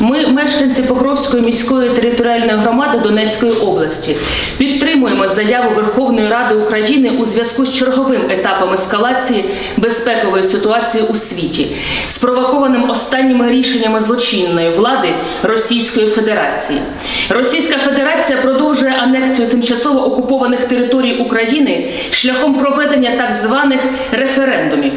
Ми, мешканці Покровської міської територіальної громади Донецької області, підтримуємо заяву Верховної Ради України у зв'язку з черговим етапом ескалації безпекової ситуації у світі, спровокованим останніми рішеннями злочинної влади Російської Федерації. Російська Федерація продовжує анексію тимчасово окупованих територій України шляхом проведення так званих референдумів.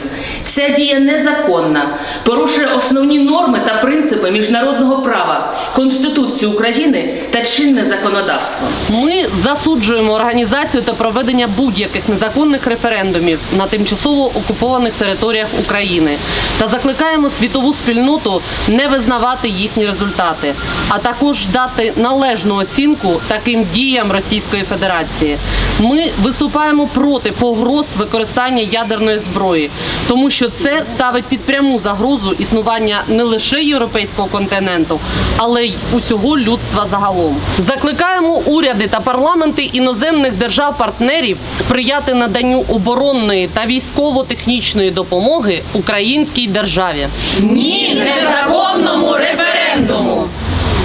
Ця дія незаконна, порушує основні норми та принципи міжнародного права, Конституцію України та чинне законодавство. Ми засуджуємо організацію та проведення будь-яких незаконних референдумів на тимчасово окупованих територіях України та закликаємо світову спільноту не визнавати їхні результати, а також дати належну оцінку таким діям Російської Федерації. Ми виступаємо проти погроз використання ядерної зброї, тому що це ставить під пряму загрозу існування не лише європейського континенту, але й усього людства загалом. Закликаємо уряди та парламенти іноземних держав-партнерів сприяти наданню оборонної та військово-технічної допомоги українській державі. Ні незаконному референдуму!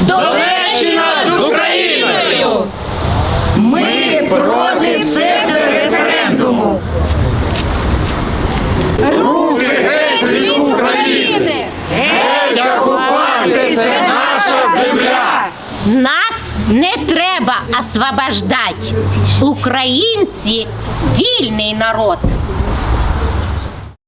Донеччина з Україною! Ми проти псевдореферендуму! Нас не треба освобождать. Українці вільний народ.